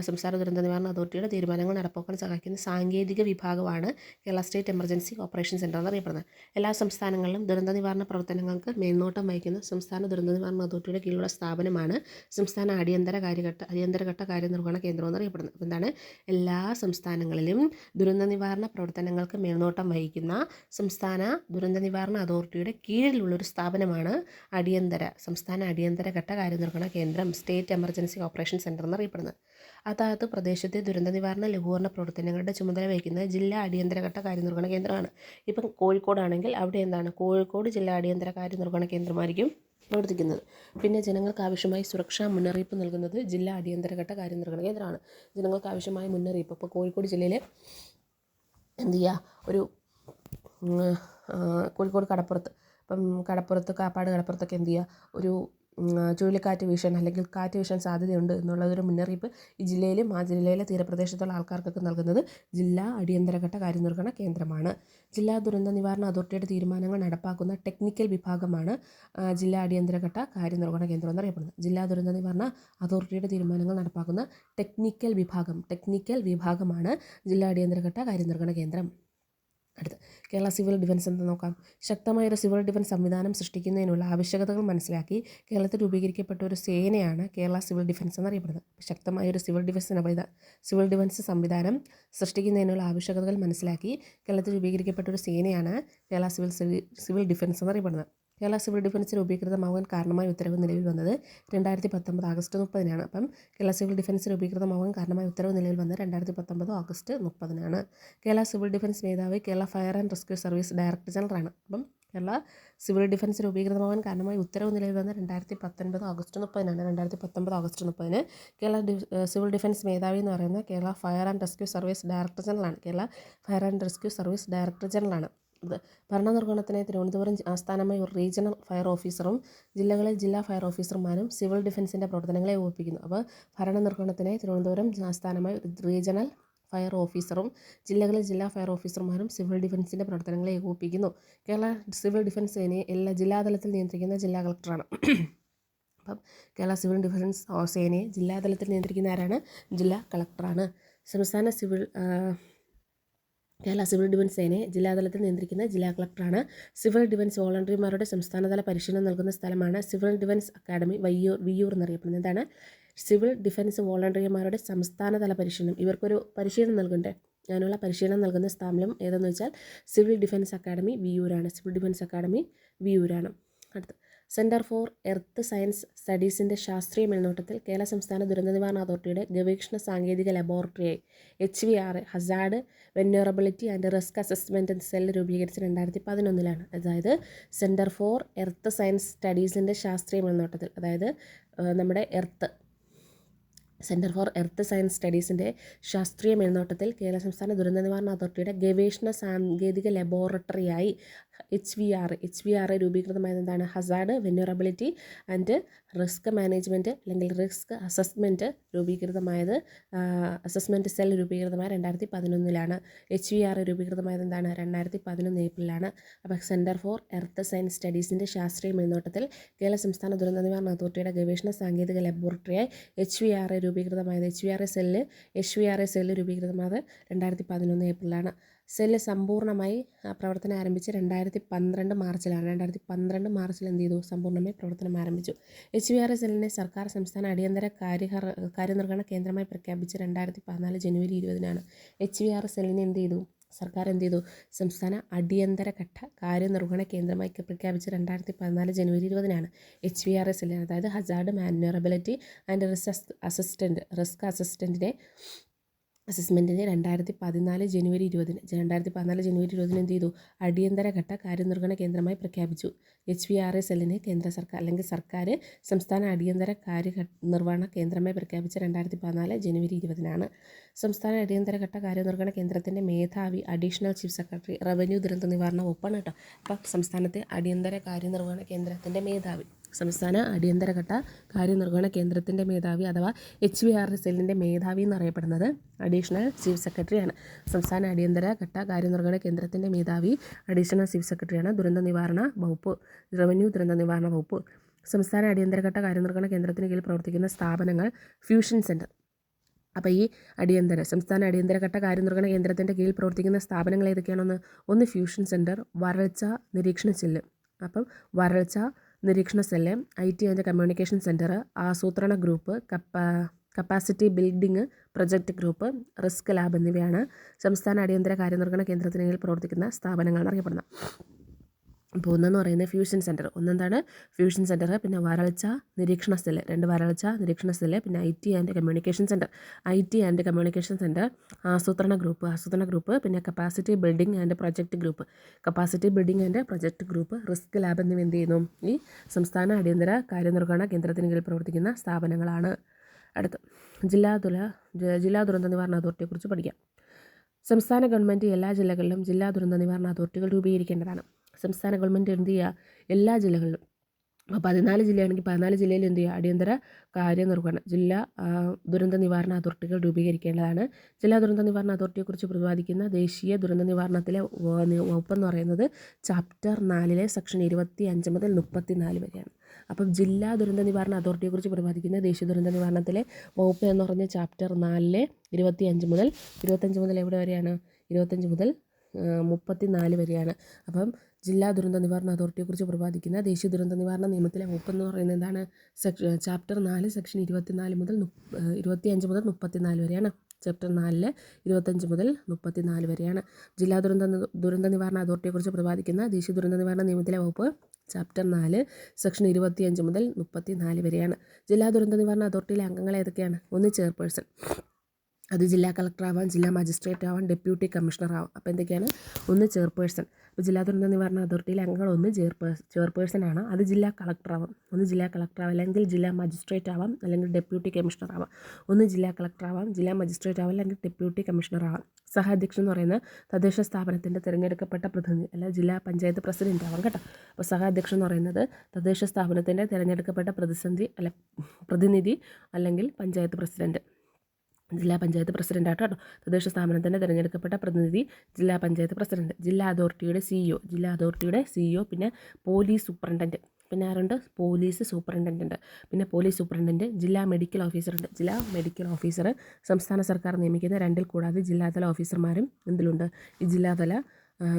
സംസ്ഥാന ദുരന്ത നിവാരണ അതോറിറ്റിയുടെ തീരുമാനങ്ങൾ നടപ്പാക്കാൻ സഹായിക്കുന്ന സാങ്കേതിക വിഭാഗമാണ് Kerala state emergency operation centre എന്നറിയപ്പെടുന്നത് എല്ലാ സംസ്ഥാനങ്ങളിലും ദുരന്ത നിവാരണ പ്രവർത്തനങ്ങൾക്ക് മേൽനോട്ടം വഹിക്കുന്ന സംസ്ഥാന ദുരന്ത നിവാരണ അതോറിറ്റിയുടെ കീഴിലുള്ള സ്ഥാപനമാണ് സംസ്ഥാന അടിയന്തര കാര്യഘട്ട അടിയന്തരഘട്ട കാര്യനിർവഹണ കേന്ദ്രം എന്നറിയപ്പെടുന്നത് അപ്പോൾ എന്താണ്? എല്ലാ സംസ്ഥാനങ്ങളിലും ദുരന്ത നിവാരണ പ്രവർത്തനങ്ങൾക്ക് മേൽനോട്ടം വഹിക്കുന്ന സംസ്ഥാന ദുരന്ത നിവാരണ അതോറിറ്റിയുടെ കീഴിലുള്ളൊരു സ്ഥാപനമാണ് അടിയന്തര സംസ്ഥാന അടിയന്തര ഘട്ട കാര്യനിർവഹണ കേന്ദ്രം സ്റ്റേറ്റ് എമർജൻസി ഓപ്പറേഷൻ സെന്റർ എന്നറിയപ്പെടുന്നത് അതാത് പ്രദേശത്തെ ദുരന്ത നിവാരണ ലഘൂകരണ പ്രവർത്തനങ്ങളുടെ ചുമതല വഹിക്കുന്നത് ജില്ലാ അടിയന്തരഘട്ട കാര്യനിർവഹണ കേന്ദ്രമാണ്. ഇപ്പം കോഴിക്കോടാണെങ്കിൽ അവിടെ എന്താണ്? കോഴിക്കോട് ജില്ലാ അടിയന്തര കാര്യനിർവഹണ കേന്ദ്രമായിരിക്കും പ്രവർത്തിക്കുന്നത്. പിന്നെ ജനങ്ങൾക്ക് ആവശ്യമായി സുരക്ഷാ മുന്നറിയിപ്പ് നൽകുന്നത് ജില്ലാ അടിയന്തരഘട്ട കാര്യനിർവഹണ കേന്ദ്രമാണ്. ജനങ്ങൾക്ക് ആവശ്യമായ മുന്നറിയിപ്പ്. ഇപ്പോൾ കോഴിക്കോട് ജില്ലയിലെ എന്ത് ചെയ്യുക ഒരു കോഴിക്കോട് കടപ്പുറത്ത് ഇപ്പം കടപ്പുറത്ത് കാപ്പാട് കടപ്പുറത്തൊക്കെ എന്ത് ചെയ്യുക ഒരു ചുഴലിക്കാറ്റ് വീശാൻ അല്ലെങ്കിൽ കാറ്റ് വീശാൻ സാധ്യതയുണ്ട് എന്നുള്ളതൊരു മുന്നറിയിപ്പ് ഈ ജില്ലയിലും ആ ജില്ലയിലെ തീരപ്രദേശത്തുള്ള ആൾക്കാർക്കൊക്കെ നൽകുന്നത് ജില്ലാ അടിയന്തരഘട്ട കാര്യനിർവഹണ കേന്ദ്രമാണ്. ജില്ലാ ദുരന്ത നിവാരണ അതോറിറ്റിയുടെ തീരുമാനങ്ങൾ നടപ്പാക്കുന്ന ടെക്നിക്കൽ വിഭാഗമാണ് ജില്ലാ അടിയന്തരഘട്ട കാര്യനിർവഹണ കേന്ദ്രം എന്നറിയപ്പെടുന്നത്. ജില്ലാ ദുരന്ത നിവാരണ അതോറിറ്റിയുടെ തീരുമാനങ്ങൾ നടപ്പാക്കുന്ന ടെക്നിക്കൽ വിഭാഗം ടെക്നിക്കൽ വിഭാഗമാണ് ജില്ലാ അടിയന്തരഘട്ട കാര്യനിർവഹണ കേന്ദ്രം. അടുത്ത്. കേരള സിവിൽ ഡിഫൻസ് എന്ന് നോക്കാം? ശക്തമായ ഒരു സിവിൽ ഡിഫൻസ് സംവിധാനം സൃഷ്ടിക്കുന്നതിനുള്ള ആവശ്യകതകൾ മനസ്സിലാക്കി കേരളത്തിൽ രൂപീകരിക്കപ്പെട്ട ഒരു സേനയാണ് കേരള സിവിൽ ഡിഫൻസ് എന്നറിയപ്പെടുന്നത്. ശക്തമായ ഒരു സിവിൽ ഡിഫൻസ് സിവിൽ ഡിഫൻസ് സംവിധാനം സൃഷ്ടിക്കുന്നതിനുള്ള ആവശ്യകതകൾ മനസ്സിലാക്കി കേരളത്തിൽ രൂപീകരിക്കപ്പെട്ട ഒരു സേനയാണ് കേരള സിവിൽ സിവിൽ ഡിഫൻസ് എന്നറിയപ്പെടുന്നത്. കേരള സിവിൽ ഡിഫൻസിന് രൂപീകൃതമാകാൻ കാരണമായ ഉത്തരവ് നിലവിൽ വന്നത് രണ്ടായിരത്തി പത്തൊമ്പത് ആഗസ്റ്റ് മുപ്പതിനാണ്. അപ്പം കേരള സിവിൽ ഡിഫൻസ് രൂപീകൃതമാകാൻ കാരണമായ ഉത്തരവ് നിലവിൽ വന്നത് രണ്ടായിരത്തി പത്തൊമ്പത് ഓഗസ്റ്റ് മുപ്പതിനാണ്. കേരള സിവിൽ ഡിഫൻസ് മേധാവി Kerala fire and rescue service director ജനറലാണ്. അപ്പം കേരള സിവിൽ ഡിഫൻസ് രൂപീകൃതമാകാൻ കാരണമായി ഉത്തരവ് നിലവിൽ വന്ന രണ്ടായിരത്തി പത്തൊൻപത് ഓഗസ്റ്റ് മുപ്പതിനാണ്. രണ്ടായിരത്തി പത്തൊമ്പത് ഓഗസ്റ്റ് മുപ്പതിന് കേരള സിവിൽ ഡിഫൻസ് മേധാവി എന്ന് പറയുന്നത് Kerala fire and rescue service director ജനറലാണ്. Kerala fire and rescue service director ജനറലാണ്. ഭരണനിർവഹണത്തിനായി തിരുവനന്തപുരം ആസ്ഥാനമായി ഒരു റീജിയണൽ ഫയർ ഓഫീസറും ജില്ലകളിൽ ജില്ലാ ഫയർ ഓഫീസർമാരും സിവിൽ ഡിഫൻസിന്റെ പ്രവർത്തനങ്ങളെ ഏകോപിപ്പിക്കുന്നു അപ്പോൾ ഭരണനിർവഹണത്തിനായി തിരുവനന്തപുരം ആസ്ഥാനമായി റീജിയണൽ ഫയർ ഓഫീസറും ജില്ലകളിൽ ജില്ലാ ഫയർ ഓഫീസർമാരും സിവിൽ ഡിഫൻസിന്റെ പ്രവർത്തനങ്ങളെ ഏകോപിപ്പിക്കുന്നു കേരള സിവിൽ ഡിഫൻസ് സേനയെ എല്ലാ ജില്ലാതലത്തിൽ നിയന്ത്രിക്കുന്ന ജില്ലാ കളക്ടറാണ്. അപ്പം കേരള സിവിൽ ഡിഫൻസ് സേനയെ ജില്ലാതലത്തിൽ നിയന്ത്രിക്കുന്ന ആരാണ്? ജില്ലാ കളക്ടറാണ്. സംസ്ഥാന സിവിൽ കേരള സിവിൽ ഡിഫൻസ് സേനയെ ജില്ലാതലത്തിൽ നിയന്ത്രിക്കുന്ന ജില്ലാ കളക്ടറാണ്. സിവിൽ ഡിഫൻസ് വോളണ്ടറിമാരുടെ സംസ്ഥാനതല പരിശീലനം നൽകുന്ന സ്ഥലമാണ് civil defence academy Vayyur Viyyur എന്നറിയപ്പെടുന്നത്. എന്താണ്? സിവിൽ ഡിഫൻസ് വോളണ്ടറിമാരുടെ സംസ്ഥാനതല പരിശീലനം. ഇവർക്കൊരു പരിശീലനം നൽകണ്ടേ അതിനുള്ള പരിശീലനം നൽകുന്ന സ്ഥാപനം ഏതെന്ന് വെച്ചാൽ സിവിൽ ഡിഫൻസ് അക്കാദമി വിയൂരാണ് സിവിൽ ഡിഫൻസ് അക്കാദമി വിയൂരാണ് അടുത്ത്. സെന്റർ ഫോർ എർത്ത് സയൻസ് സ്റ്റഡീസിന്റെ ശാസ്ത്രീയ മേൽനോട്ടത്തിൽ കേരള സംസ്ഥാന ദുരന്ത നിവാരണ അതോറിറ്റിയുടെ ഗവേഷണ സാങ്കേതിക ലബോറട്ടറിയായി. H V R hazard vulnerability and risk assessment cell രൂപീകരിച്ച രണ്ടായിരത്തി പതിനൊന്നിലാണ് അതായത് സെന്റർ ഫോർ എർത്ത് സയൻസ് സ്റ്റഡീസിന്റെ ശാസ്ത്രീയ മേൽനോട്ടത്തിൽ അതായത് നമ്മുടെ earth centre for earth science സ്റ്റഡീസിന്റെ ശാസ്ത്രീയ മേൽനോട്ടത്തിൽ കേരള സംസ്ഥാന ദുരന്ത നിവാരണ അതോറിറ്റിയുടെ ഗവേഷണ സാങ്കേതിക ലബോറട്ടറിയായി H V R H V R രൂപീകൃതമായത് എന്താണ്? Hazard vulnerability and risk management അല്ലെങ്കിൽ റിസ്ക് അസസ്മെന്റ് രൂപീകൃതമായത് അസസ്മെന്റ് സെൽ രൂപീകൃതമായ രണ്ടായിരത്തി പതിനൊന്നിലാണ് എച്ച് വി ആർ രൂപീകൃതമായത് എന്താണ്? രണ്ടായിരത്തി പതിനൊന്ന് ഏപ്രിലാണ് അപ്പോൾ സെന്റർ ഫോർ എർത്ത് സയൻസ് സ്റ്റഡീസിന്റെ ശാസ്ത്രീയ മേൽനോട്ടത്തിൽ കേരള സംസ്ഥാന ദുരന്ത നിവാരണ അതോറിറ്റിയുടെ ഗവേഷണ സാങ്കേതിക ലബോറട്ടറിയായി H V R രൂപീകൃതമായത്. H V R A cell H V R A cell രൂപീകൃതമായത് രണ്ടായിരത്തി പതിനൊന്ന് ഏപ്രിലാണ് സെല്ല് സമ്പൂർണമായി പ്രവർത്തനം ആരംഭിച്ച് രണ്ടായിരത്തി പന്ത്രണ്ട് മാർച്ചിലാണ്. രണ്ടായിരത്തി പന്ത്രണ്ട് മാർച്ചിൽ എന്ത് ചെയ്തു? സമ്പൂർണമായി പ്രവർത്തനം ആരംഭിച്ചു. എച്ച് വി ആർ എസ് എല്ലിനെ സർക്കാർ സംസ്ഥാന അടിയന്തര കാര്യഹർ കാര്യനിർവഹണ കേന്ദ്രമായി പ്രഖ്യാപിച്ച് രണ്ടായിരത്തി പതിനാല് ജനുവരി ഇരുപതിനാണ്. എച്ച് വി ആർ എസ് എല്ലിനെ എന്ത് ചെയ്തു? സർക്കാർ എന്ത് ചെയ്തു? സംസ്ഥാന അടിയന്തര ഘട്ട കാര്യനിർവഹണ കേന്ദ്രമായി പ്രഖ്യാപിച്ച് രണ്ടായിരത്തി പതിനാല് ജനുവരി ഇരുപതിനാണ് എച്ച് വി ആർ എസ് അതായത് hazard manoeuvrability and risk assistant risk അസിസ്റ്റന്റിനെ അസസ്മെന്റിന് രണ്ടായിരത്തി പതിനാല് ജനുവരി ഇരുപതിന് രണ്ടായിരത്തി പതിനാല് ജനുവരി ഇരുപതിന് എന്ത് ചെയ്തു? അടിയന്തര ഘട്ട കാര്യനിർവഹണ കേന്ദ്രമായി പ്രഖ്യാപിച്ചു. എച്ച് വി ആർ എസ് എല്ലിനെ കേന്ദ്ര സർക്കാർ അല്ലെങ്കിൽ സർക്കാർ സംസ്ഥാന അടിയന്തര കാര്യ നിർവഹണ കേന്ദ്രമായി പ്രഖ്യാപിച്ച രണ്ടായിരത്തി പതിനാല് ജനുവരി ഇരുപതിനാണ്. സംസ്ഥാന അടിയന്തര ഘട്ട കാര്യനിർവഹണ കേന്ദ്രത്തിന്റെ മേധാവി അഡീഷണൽ ചീഫ് സെക്രട്ടറി റവന്യൂ ദുരന്ത നിവാരണ വകുപ്പാണ് കേട്ടോ. അപ്പം സംസ്ഥാനത്തെ അടിയന്തര കാര്യനിർവഹണ കേന്ദ്രത്തിന്റെ മേധാവി. സംസ്ഥാന അടിയന്തരഘട്ട കാര്യനിർവഹണ കേന്ദ്രത്തിന്റെ മേധാവി അഥവാ എച്ച് വി ആർ എസ് എല്ലിന്റെ മേധാവി എന്നറിയപ്പെടുന്നത് അഡീഷണൽ ചീഫ് സെക്രട്ടറിയാണ്. സംസ്ഥാന അടിയന്തര ഘട്ട കാര്യനിർവഹണ കേന്ദ്രത്തിന്റെ മേധാവി അഡീഷണൽ ചീഫ് സെക്രട്ടറിയാണ് ദുരന്ത നിവാരണ വകുപ്പ് റവന്യൂ ദുരന്ത നിവാരണ വകുപ്പ്. സംസ്ഥാന അടിയന്തരഘട്ട കാര്യനിർവഹണ കേന്ദ്രത്തിന് കീഴിൽ പ്രവർത്തിക്കുന്ന സ്ഥാപനങ്ങൾ ഫ്യൂഷൻ സെന്റർ അപ്പോൾ ഈ അടിയന്തര സംസ്ഥാന അടിയന്തരഘട്ട കാര്യനിർവഹണ കേന്ദ്രത്തിന്റെ കീഴിൽ പ്രവർത്തിക്കുന്ന സ്ഥാപനങ്ങൾ ഏതൊക്കെയാണെന്ന് ഒന്ന് ഫ്യൂഷൻ സെന്റർ വരൾച്ച നിരീക്ഷണ ചെല്ല്. അപ്പം വരൾച്ച നിരീക്ഷണ cell I T and communication centre ആസൂത്രണ ഗ്രൂപ്പ് കപ്പാ capacity building project group risk lab എന്നിവയാണ് സംസ്ഥാന അടിയന്തര കാര്യനിർവഹണ കേന്ദ്രത്തിന് കീഴിൽ പ്രവർത്തിക്കുന്ന സ്ഥാപനങ്ങളാണ് എന്നറിയപ്പെടുന്നത് അപ്പോൾ ഒന്നെന്ന് പറയുന്നത് ഫ്യൂഷൻ സെന്റർ ഒന്നെന്താണ്? ഫ്യൂഷൻ സെന്റർ പിന്നെ വരൾച്ച നിരീക്ഷണ സെല്ല് രണ്ട് വരൾച്ച നിരീക്ഷണ സെല്ല് പിന്നെ I T and communication centre I T and communication centre ആസൂത്രണ ഗ്രൂപ്പ് ആസൂത്രണ ഗ്രൂപ്പ് പിന്നെ capacity building and project group capacity building and project group risk lab എന്നിവ എന്ത് ചെയ്യുന്നു? ഈ സംസ്ഥാന അടിയന്തര കാര്യനിർവഹണ കേന്ദ്രത്തിന് കീഴിൽ പ്രവർത്തിക്കുന്ന സ്ഥാപനങ്ങളാണ്. അടുത്ത് ജില്ലാ ദുല ജില്ലാ ദുരന്ത നിവാരണ അതോറിറ്റിയെക്കുറിച്ച് പഠിക്കാം. സംസ്ഥാന ഗവൺമെന്റ് എല്ലാ ജില്ലകളിലും ജില്ലാ ദുരന്ത നിവാരണ അതോറിറ്റികൾ രൂപീകരിക്കേണ്ടതാണ്. സംസ്ഥാന ഗവൺമെന്റ് എന്ത് ചെയ്യുക? എല്ലാ ജില്ലകളിലും. പതിനാല് ജില്ലയാണെങ്കിൽ പതിനാല് ജില്ലയിൽ എന്ത് ചെയ്യുക? അടിയന്തര കാര്യനിർവഹണം ജില്ലാ ദുരന്ത നിവാരണ അതോറിറ്റികൾ രൂപീകരിക്കേണ്ടതാണ്. ജില്ലാ ദുരന്ത നിവാരണ അതോറിറ്റിയെക്കുറിച്ച് പ്രതിപാദിക്കുന്ന ദേശീയ ദുരന്ത നിവാരണത്തിലെ വകുപ്പെന്ന് പറയുന്നത് ചാപ്റ്റർ നാലിലെ സെക്ഷൻ ഇരുപത്തി അഞ്ച് മുതൽ മുപ്പത്തി നാല് വരെയാണ്. അപ്പം ജില്ലാ ദുരന്ത നിവാരണ അതോറിറ്റിയെക്കുറിച്ച് പ്രതിപാദിക്കുന്ന ദേശീയ ദുരന്ത നിവാരണത്തിലെ വകുപ്പ് എന്ന് പറഞ്ഞ ചാപ്റ്റർ നാലിലെ ഇരുപത്തി അഞ്ച് മുതൽ ഇരുപത്തഞ്ച് മുതൽ എവിടെ വരെയാണ്? ഇരുപത്തഞ്ച് മുതൽ മുപ്പത്തി നാല് വരെയാണ്. അപ്പം ജില്ലാ ദുരന്ത നിവാരണ അതോറിറ്റിയെക്കുറിച്ച് പ്രതിപാദിക്കുന്ന ദേശീയ ദുരന്ത നിവാരണ നിയമത്തിലെ വകുപ്പ് എന്ന് പറയുന്നത് എന്താണ്? സെക്ഷൻ ചാപ്റ്റർ നാല് സെക്ഷൻ ഇരുപത്തി നാല് മുതൽ ഇരുപത്തി അഞ്ച് മുതൽ മുപ്പത്തി നാല് വരെയാണ്. ചാപ്റ്റർ നാലിൽ ഇരുപത്തഞ്ച് മുതൽ മുപ്പത്തി നാല് വരെയാണ്. ജില്ലാ ദുരന്ത ദുരന്ത നിവാരണ അതോറിറ്റിയെക്കുറിച്ച് പ്രതിപാദിക്കുന്ന ദേശീയ ദുരന്ത നിവാരണ നിയമത്തിലെ വകുപ്പ് ചാപ്റ്റർ നാല് സെക്ഷൻ ഇരുപത്തിയഞ്ച് മുതൽ മുപ്പത്തി നാല് വരെയാണ്. ജില്ലാ ദുരന്ത നിവാരണ അതോറിറ്റിയിലെ അംഗങ്ങൾ ഏതൊക്കെയാണ്? ഒന്ന് ചെയർപേഴ്സൺ. അത് ജില്ലാ കളക്ടർ ആവാം ജില്ലാ മജിസ്ട്രേറ്റ് ആവാം ഡെപ്യൂട്ടി കമ്മീഷണർ ആവാം അപ്പോൾ എന്തൊക്കെയാണ്? ഒന്ന് ചെയർപേഴ്സൺ. അപ്പോൾ ജില്ലാ ദുരന്ത നിവാരണ അതോറിറ്റിയിലെ അംഗങ്ങൾ ഒന്ന് ചെയർപേഴ്സ് ചെയർപേഴ്സൺ ആണ്. അത് ജില്ലാ കളക്ടർ ആവാം. ഒന്ന് ജില്ലാ കളക്ടർ ആവാം. അല്ലെങ്കിൽ ജില്ലാ മജിസ്ട്രേറ്റ് ആവാം. അല്ലെങ്കിൽ ഡെപ്യൂട്ടി കമ്മീഷണർ ആവാം. ഒന്ന് ജില്ലാ കളക്ടർ ആവാം. ജില്ലാ മജിസ്ട്രേറ്റ് ആവാം. അല്ലെങ്കിൽ ഡെപ്യൂട്ടി കമ്മീഷണർ ആവാം. സഹാധ്യക്ഷൻ എന്ന് പറയുന്നത് തദ്ദേശ സ്ഥാപനത്തിന്റെ തിരഞ്ഞെടുക്കപ്പെട്ട പ്രതിനിധി അല്ല ജില്ലാ പഞ്ചായത്ത് പ്രസിഡന്റ് ആവാം കേട്ടോ. അപ്പോൾ സഹാധ്യക്ഷൻ എന്ന് പറയുന്നത് തദ്ദേശ സ്ഥാപനത്തിന്റെ തിരഞ്ഞെടുക്കപ്പെട്ട പ്രതിസന്ധി അല്ല പ്രതിനിധി അല്ലെങ്കിൽ പഞ്ചായത്ത് പ്രസിഡന്റ്. ജില്ലാ പഞ്ചായത്ത് പ്രസിഡന്റ് ആട്ടോ കേട്ടോ തദ്ദേശ സ്ഥാപനത്തിന്റെ തിരഞ്ഞെടുക്കപ്പെട്ട പ്രതിനിധി ജില്ലാ പഞ്ചായത്ത് പ്രസിഡന്റ് ജില്ലാ അതോറിറ്റിയുടെ സിഇഒ ജില്ലാ അതോറിറ്റിയുടെ സിഇഒ പിന്നെ പോലീസ് സൂപ്രണ്ടന്റ് പിന്നെ ആരുണ്ട്? പോലീസ് സൂപ്രണ്ടന്റ് പിന്നെ പോലീസ് സൂപ്രണ്ടന്റ് ജില്ലാ മെഡിക്കൽ ഓഫീസർ ഉണ്ട് ജില്ലാ മെഡിക്കൽ ഓഫീസർ സംസ്ഥാന സർക്കാർ നിയമിക്കുന്ന രണ്ടിൽ കൂടാതെ ജില്ലാതല ഓഫീസർമാരും എന്തിലുണ്ട് ഈ ജില്ലാതല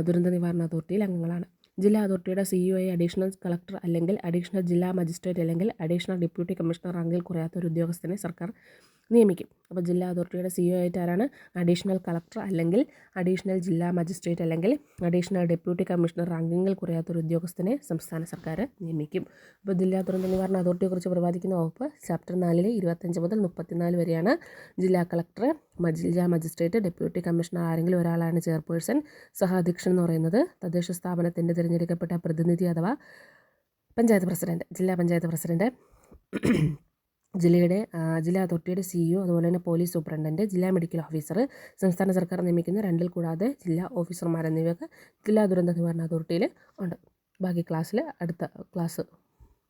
ദുരന്ത നിവാരണ അതോറിറ്റിയിൽ അംഗങ്ങളാണ്. ജില്ലാ അതോറിറ്റിയുടെ സിഇഒയെ അഡീഷണൽ കളക്ടർ അല്ലെങ്കിൽ അഡീഷണൽ ജില്ലാ മജിസ്ട്രേറ്റ് അല്ലെങ്കിൽ അഡീഷണൽ ഡെപ്യൂട്ടി കമ്മീഷണർ റാങ്കിൽ കുറയാത്ത ഒരു ഉദ്യോഗസ്ഥനെ സർക്കാർ നിയമിക്കും. അപ്പോൾ ജില്ലാ അതോറിറ്റിയുടെ സിഇഒ ആയിട്ട് ആരാണ് അഡീഷണൽ കളക്ടർ അല്ലെങ്കിൽ അഡീഷണൽ ജില്ലാ മജിസ്ട്രേറ്റ് അല്ലെങ്കിൽ അഡീഷണൽ ഡെപ്യൂട്ടി കമ്മീഷണർ റാങ്കിങ്ങിൽ കുറയാത്ത ഒരു ഉദ്യോഗസ്ഥനെ സംസ്ഥാന സർക്കാർ നിയമിക്കും. അപ്പോൾ ജില്ലാ ദുരന്ത നിവാരണ അതോറിറ്റിയെക്കുറിച്ച് പ്രതിപാദിക്കുന്ന വകുപ്പ് ചാപ്റ്റർ നാലിലെ ഇരുപത്തഞ്ച് മുതൽ മുപ്പത്തിനാല് വരെയാണ് ജില്ലാ കളക്ടർ ജില്ലാ മജിസ്ട്രേറ്റ് ഡെപ്യൂട്ടി കമ്മീഷണർ ആരെങ്കിലും ഒരാളാണ് ചെയർപേഴ്സൺ സഹാധ്യക്ഷൻ എന്ന് പറയുന്നത് തദ്ദേശ സ്ഥാപനത്തിന്റെ തിരഞ്ഞെടുക്കപ്പെട്ട പ്രതിനിധി അഥവാ പഞ്ചായത്ത് പ്രസിഡന്റ് ജില്ലാ പഞ്ചായത്ത് പ്രസിഡന്റ്. ജില്ലയുടെ ജില്ലാ അതോറിറ്റിയുടെ സിഇഒ അതുപോലെ തന്നെ പോലീസ് സൂപ്രണ്ടന്റ് ജില്ലാ മെഡിക്കൽ ഓഫീസർ സംസ്ഥാന സർക്കാർ നിയമിക്കുന്ന രണ്ടിൽ കൂടാതെ ജില്ലാ ഓഫീസർമാർ എന്നിവയൊക്കെ ജില്ലാ ദുരന്ത നിവാരണ അതോറിറ്റിയിൽ ഉണ്ട്. ബാക്കി ക്ലാസ്സിൽ അടുത്ത ക്ലാസ്